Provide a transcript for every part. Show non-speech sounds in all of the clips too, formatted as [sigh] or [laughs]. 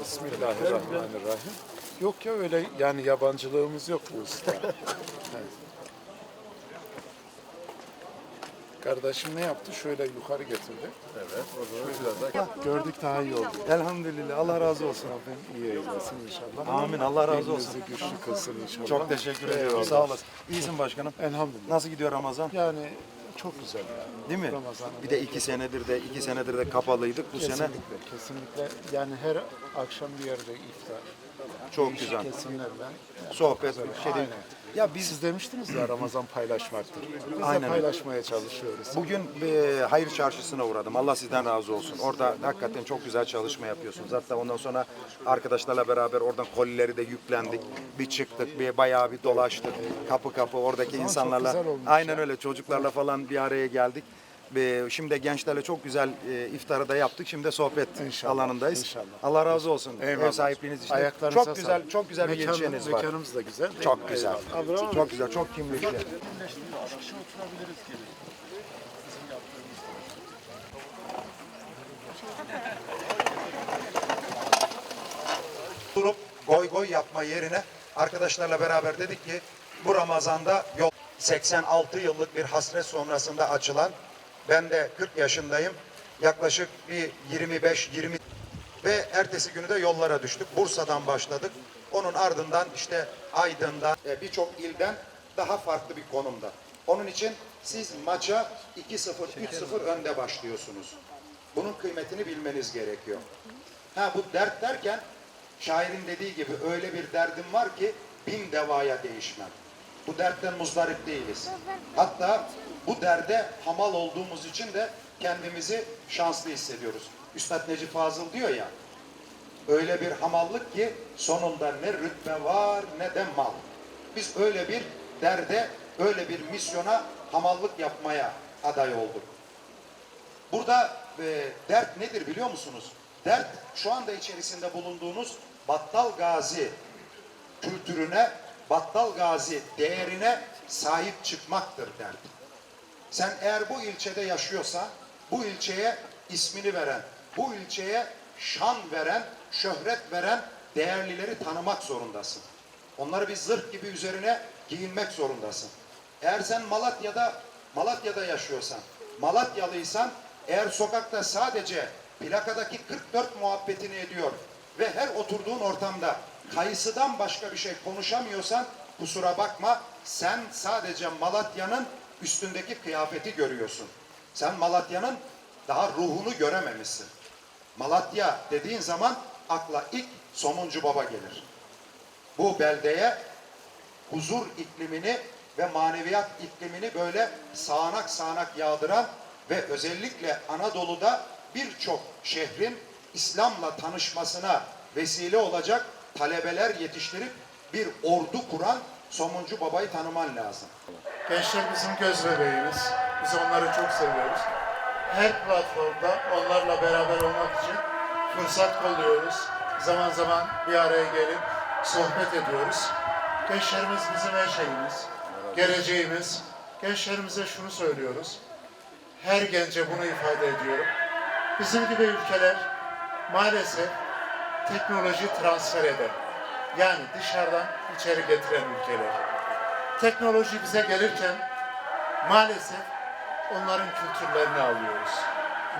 Bismillahirrahmanirrahim. Yok ya öyle yani yabancılığımız yok bu usta. [laughs] Evet. Kardeşim ne yaptı? Şöyle yukarı getirdi. Evet, o biraz daha Gördük daha iyi oldu. Elhamdülillah. Allah razı olsun. Rabbim iyi eylesin inşallah. Amin, Allah razı olsun. Elinizi güçlü kılsın inşallah. Çok teşekkür ediyorum. Sağ olasın. İyisin başkanım. Elhamdülillah. Nasıl gidiyor Ramazan? Yani çok güzel yani. Değil mi? Ramazan'ı Bir de iki senedir de iki senedir de kapalıydık bu sene. Kesinlikle, kesinlikle. Yani her akşam bir yerde iftar. Çok güzel. Kesimlerden. Sohbet, şey değil. Ya biz Siz demiştiniz ya Ramazan paylaşmaktır. Biz Aynen de paylaşmaya çalışıyoruz. bugün e, hayır çarşısına uğradım. Allah sizden razı olsun. Orada hakikaten çok güzel çalışma yapıyorsunuz. Hatta ondan sonra arkadaşlarla beraber oradan kolileri de yüklendik. Bir çıktık, bir bayağı bir dolaştık. Kapı kapı oradaki insanlarla. güzel olmuş Aynen öyle çocuklarla falan bir araya geldik. Ve şimdi gençlerle çok güzel e, iftarı da yaptık. Şimdi de sohbet İnşallah, alanındayız. inşallah. Allah razı olsun. Ev Eyvallah. sahipliğiniz için. Ayaklarınıza çok güzel, sağlık. çok güzel bir ilçeniz var. Mekanımız da güzel. değil mi? Çok güzel. Eyvallah. Çok güzel, çok kimlikli. durup goy goy yapma yerine arkadaşlarla beraber dedik ki bu Ramazan'da yol 86 yıllık bir hasret sonrasında açılan ben de 40 yaşındayım. Yaklaşık bir 25 20 ve ertesi günü de yollara düştük. Bursa'dan başladık. Onun ardından işte Aydın'dan e, birçok ilden daha farklı bir konumda. Onun için siz maça 2-0, 3-0 önde başlıyorsunuz. Bunun kıymetini bilmeniz gerekiyor. Ha bu dert derken şairin dediği gibi öyle bir derdim var ki bin devaya değişmem. Bu dertten muzdarip değiliz. Hatta bu derde hamal olduğumuz için de kendimizi şanslı hissediyoruz. Üstad Necip Fazıl diyor ya, öyle bir hamallık ki sonunda ne rütbe var ne de mal. Biz öyle bir derde, öyle bir misyona hamallık yapmaya aday olduk. Burada e, dert nedir biliyor musunuz? Dert şu anda içerisinde bulunduğunuz Battal Gazi kültürüne, Battal Gazi değerine sahip çıkmaktır dert. Sen eğer bu ilçede yaşıyorsan, bu ilçeye ismini veren, bu ilçeye şan veren, şöhret veren değerlileri tanımak zorundasın. Onları bir zırh gibi üzerine giyinmek zorundasın. Eğer sen Malatya'da Malatya'da yaşıyorsan, Malatyalıysan eğer sokakta sadece plakadaki 44 muhabbetini ediyor ve her oturduğun ortamda kayısıdan başka bir şey konuşamıyorsan kusura bakma sen sadece Malatya'nın üstündeki kıyafeti görüyorsun. Sen Malatya'nın daha ruhunu görememişsin. Malatya dediğin zaman akla ilk Somuncu Baba gelir. Bu beldeye huzur iklimini ve maneviyat iklimini böyle sağanak sağanak yağdıran ve özellikle Anadolu'da birçok şehrin İslam'la tanışmasına vesile olacak talebeler yetiştirip bir ordu kuran Somuncu Baba'yı tanıman lazım. Gençler bizim göz bebeğimiz. Biz onları çok seviyoruz. Her platformda onlarla beraber olmak için fırsat kolluyoruz. Zaman zaman bir araya gelip sohbet ediyoruz. Gençlerimiz bizim her şeyimiz, geleceğimiz. Gençlerimize şunu söylüyoruz. Her gence bunu ifade ediyorum. Bizim gibi ülkeler maalesef teknoloji transfer eden, yani dışarıdan içeri getiren ülkeler teknoloji bize gelirken maalesef onların kültürlerini alıyoruz.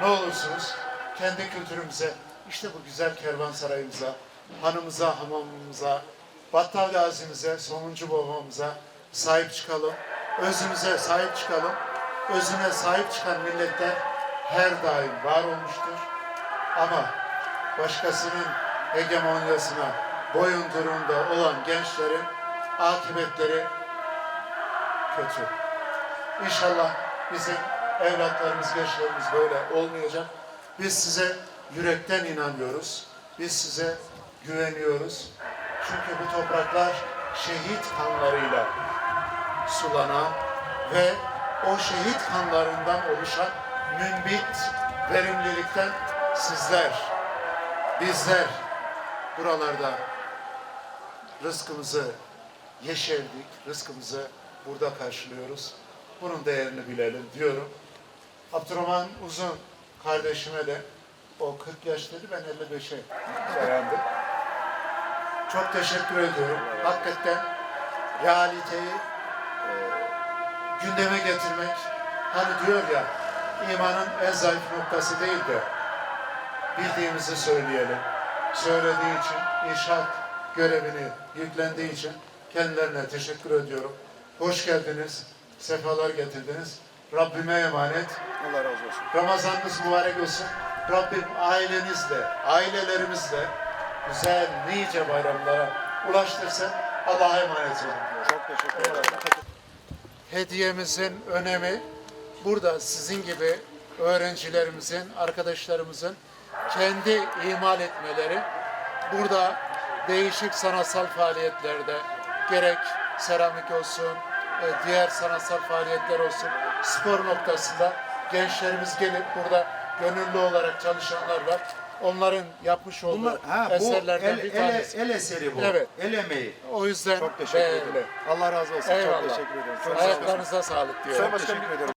Ne olursunuz kendi kültürümüze, işte bu güzel kervansarayımıza, hanımıza, hamamımıza, Battal Gazi'mize, Somuncu Babamıza sahip çıkalım. Özümüze sahip çıkalım. Özüne sahip çıkan milletler her daim var olmuştur. Ama başkasının hegemonyasına boyundurunda olan gençlerin akıbetleri kötü. İnşallah bizim evlatlarımız, gençlerimiz böyle olmayacak. Biz size yürekten inanıyoruz. Biz size güveniyoruz. Çünkü bu topraklar şehit kanlarıyla sulanan ve o şehit kanlarından oluşan mümbit verimlilikten sizler, bizler buralarda rızkımızı yeşerdik, rızkımızı burada karşılıyoruz. Bunun değerini bilelim diyorum. Abdurrahman Uzun kardeşime de O 40 yaş dedi ben 55'e dayandım. Çok teşekkür ediyorum. Hakikaten realiteyi e, gündeme getirmek hani diyor ya imanın en zayıf noktası değil de bildiğimizi söyleyelim. Söylediği için inşaat görevini yüklendiği için kendilerine teşekkür ediyorum. Hoş geldiniz. Sefalar getirdiniz. Rabbime emanet. Allah razı olsun. Ramazanınız mübarek olsun. Rabbim ailenizle, ailelerimizle güzel nice bayramlara ulaştırsın. Allah'a emanet olun. Çok teşekkür ederim. Hediyemizin önemi burada sizin gibi öğrencilerimizin, arkadaşlarımızın kendi imal etmeleri, burada değişik sanatsal faaliyetlerde gerek seramik olsun, e, diğer sanatsal faaliyetler olsun, spor noktasında gençlerimiz gelip burada gönüllü olarak çalışanlar var. Onların yapmış olduğu Bunlar, ha, bu eserlerden el, bir el, tanesi. el eseri bu. Evet. El emeği. O yüzden Çok teşekkür ederim. Allah razı olsun. Eyvallah. Çok teşekkür ederim. Çok. Ayaklarınıza sağlık diyorum. Sayın Başkanım,